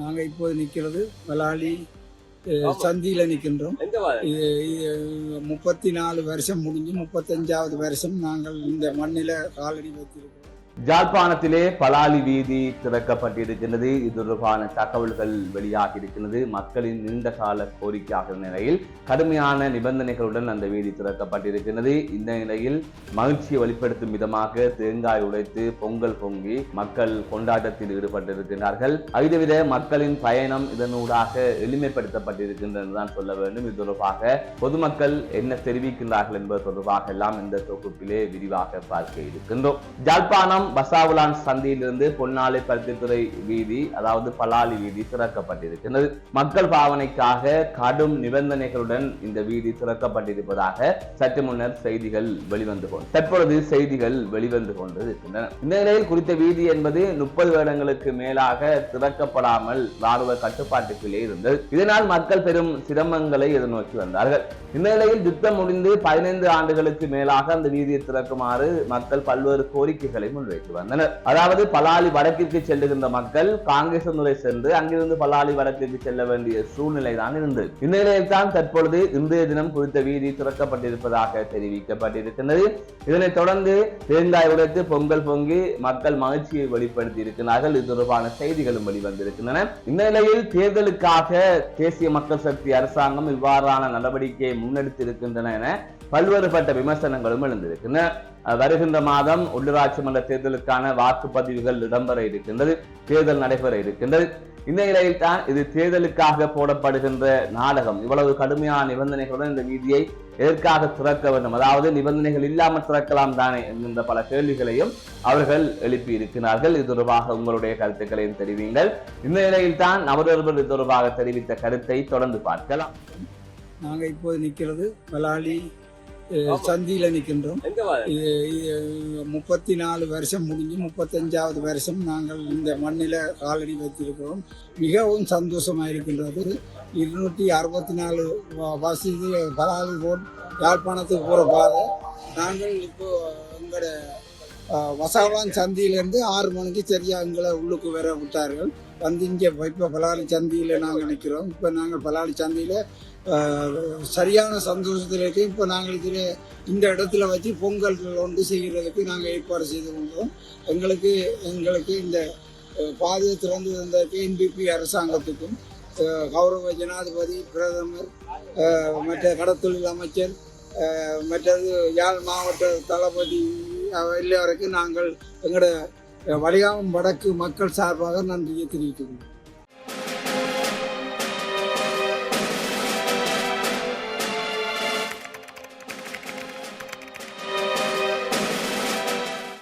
நாங்கள் இப்போது நிற்கிறது அஹ், சந்தியில நிற்கின்றோம். இது முப்பத்தி நாலு வருஷம் முடிஞ்சு முப்பத்தஞ்சாவது வருஷம் நாங்கள் இந்த மண்ணில் காலடி வைத்திருக்கிறோம். ஜாழ்ப்பாணத்திலே பலாலி வீதி திறக்கப்பட்டிருக்கிறது இது தொடர்பான தகவல்கள் வெளியாகி இருக்கிறது மக்களின் நீண்ட கால கோரிக்கையாக நிலையில் கடுமையான நிபந்தனைகளுடன் அந்த வீதி திறக்கப்பட்டிருக்கிறது இந்த நிலையில் மகிழ்ச்சியை வெளிப்படுத்தும் விதமாக தேங்காய் உடைத்து பொங்கல் பொங்கி மக்கள் கொண்டாட்டத்தில் ஈடுபட்டிருக்கிறார்கள் அதைவிட மக்களின் பயணம் இதனூடாக எளிமைப்படுத்தப்பட்டிருக்கின்றது தான் சொல்ல வேண்டும். இது தொடர்பாக பொதுமக்கள் என்ன தெரிவிக்கின்றார்கள் என்பது தொடர்பாக எல்லாம் இந்த தொகுப்பிலே விரிவாக பார்க்க இருக்கின்றோம். ஜாழ்ப்பாணம் பசாவுலான் சந்தியிலிருந்து பொன்னாலை பருத்தித்துறை வீதி அதாவது பலாலி வீதி திறக்கப்பட்டிருக்கிறது மக்கள் பாவனைக்காக கடும் நிபந்தனைகளுடன் இந்த வீதி திறக்கப்பட்டிருப்பதாக சற்று முன்னர் செய்திகள் வெளிவந்து கொண்டு தற்பொழுது செய்திகள் வெளிவந்து கொண்டு இருக்கின்றன இந்த நிலையில் குறித்த வீதி என்பது முப்பது வருடங்களுக்கு மேலாக திறக்கப்படாமல் ராணுவ கட்டுப்பாட்டுக்குள்ளே இருந்தது. இதனால் மக்கள் பெரும் சிரமங்களை எதிர்நோக்கி வந்தார்கள். இந்த நிலையில் யுத்தம் முடிந்து பதினைந்து ஆண்டுகளுக்கு மேலாக அந்த வீதியை திறக்குமாறு மக்கள் பல்வேறு கோரிக்கைகளை வைத்து வந்தனர் அதாவது பலாலி வடக்கிற்கு செல்லுகின்ற மக்கள் காங்கிரஸ் முறை சென்று அங்கிருந்து பலாலி வடக்கிற்கு செல்ல வேண்டிய சூழ்நிலை தான் இருந்தது. இந்த நிலையில்தான் தற்பொழுது இன்றைய தினம் குறித்த வீதி திறக்கப்பட்டிருப்பதாக தெரிவிக்கப்பட்டிருக்கிறது இதனைத் தொடர்ந்து தேங்காய் உடைத்து பொங்கல் பொங்கி மக்கள் மகிழ்ச்சியை வெளிப்படுத்தி இருக்கிறார்கள். இது தொடர்பான செய்திகளும் வெளிவந்திருக்கின்றன. இந்த நிலையில் தேர்தலுக்காக தேசிய மக்கள் சக்தி அரசாங்கம் இவ்வாறான நடவடிக்கையை முன்னெடுத்திருக்கின்றன என பல்வேறுபட்ட விமர்சனங்களும் எழுந்திருக்கின்றன. வருகின்ற மாதம் உள்ளூராட்சி மன்ற தேர்தலுக்கான வாக்குப்பதிவுகள் இடம்பெற இருக்கின்றது தேர்தல் நடைபெற இருக்கின்றது. இந்த நிலையில் தான் இது தேர்தலுக்காக போடப்படுகின்ற நாடகம். இவ்வளவு கடுமையான நிபந்தனைகளுடன் இந்த வீதியை எதற்காக திறக்க வேண்டும்? அதாவது நிபந்தனைகள் இல்லாமல் திறக்கலாம் தானே என்கின்ற பல கேள்விகளையும் அவர்கள் எழுப்பி இருக்கிறார்கள். இது தொடர்பாக உங்களுடைய கருத்துக்களையும் தெரிவிங்கள் இந்த நிலையில் தான் நபரொருவர் இது தொடர்பாக தெரிவித்த கருத்தை தொடர்ந்து பார்க்கலாம். நாங்கள் இப்போது நிற்கிறது பலாலி சந்தியில நிற்கின்றோம் முப்பத்தி நாலு வருஷம் முடிஞ்சு முப்பத்தஞ்சாவது வருஷம் நாங்கள் இந்த மண்ணில் காலடி வைத்திருக்கிறோம். மிகவும் சந்தோஷமாக இருக்கின்றது. இருநூற்றி அறுபத்தி நாலு வசதி பலாலி ரோட் யாழ்ப்பாணத்துக்கு போகிற பாதை. நாங்கள் இப்போ எங்களோட வசவலான் சந்தியிலேருந்து ஆறு மணிக்கு சரியாக எங்களை உள்ளுக்கு வர விட்டார்கள். வந்து இங்கே இப்போ பலாலி சந்தியில் நாங்கள் நிற்கிறோம் இப்போ நாங்கள் பலாலி சந்தியில் சரியான சந்தோஷத்தில் இருக்கு இப்போ நாங்கள் இதில் இந்த இடத்துல வச்சு பொங்கல் ஒன்று செய்கிறதுக்கு நாங்கள் ஏற்பாடு செய்து கொண்டோம். எங்களுக்கு எங்களுக்கு இந்த பாதையை திறந்து தந்த என்பிபி அரசாங்கத்துக்கும் கௌரவ ஜனாதிபதி பிரதமர் மற்ற கடத்தொழில் அமைச்சர் மற்றது யாழ் மாவட்ட தளபதி அஹ், எல்லோருக்கும் நாங்கள் எங்களோட வடிகாமம் வலிகாமம் வடக்கு மக்கள் சார்பாக நன்றியை தெரிவித்துக்கொள்கிறோம்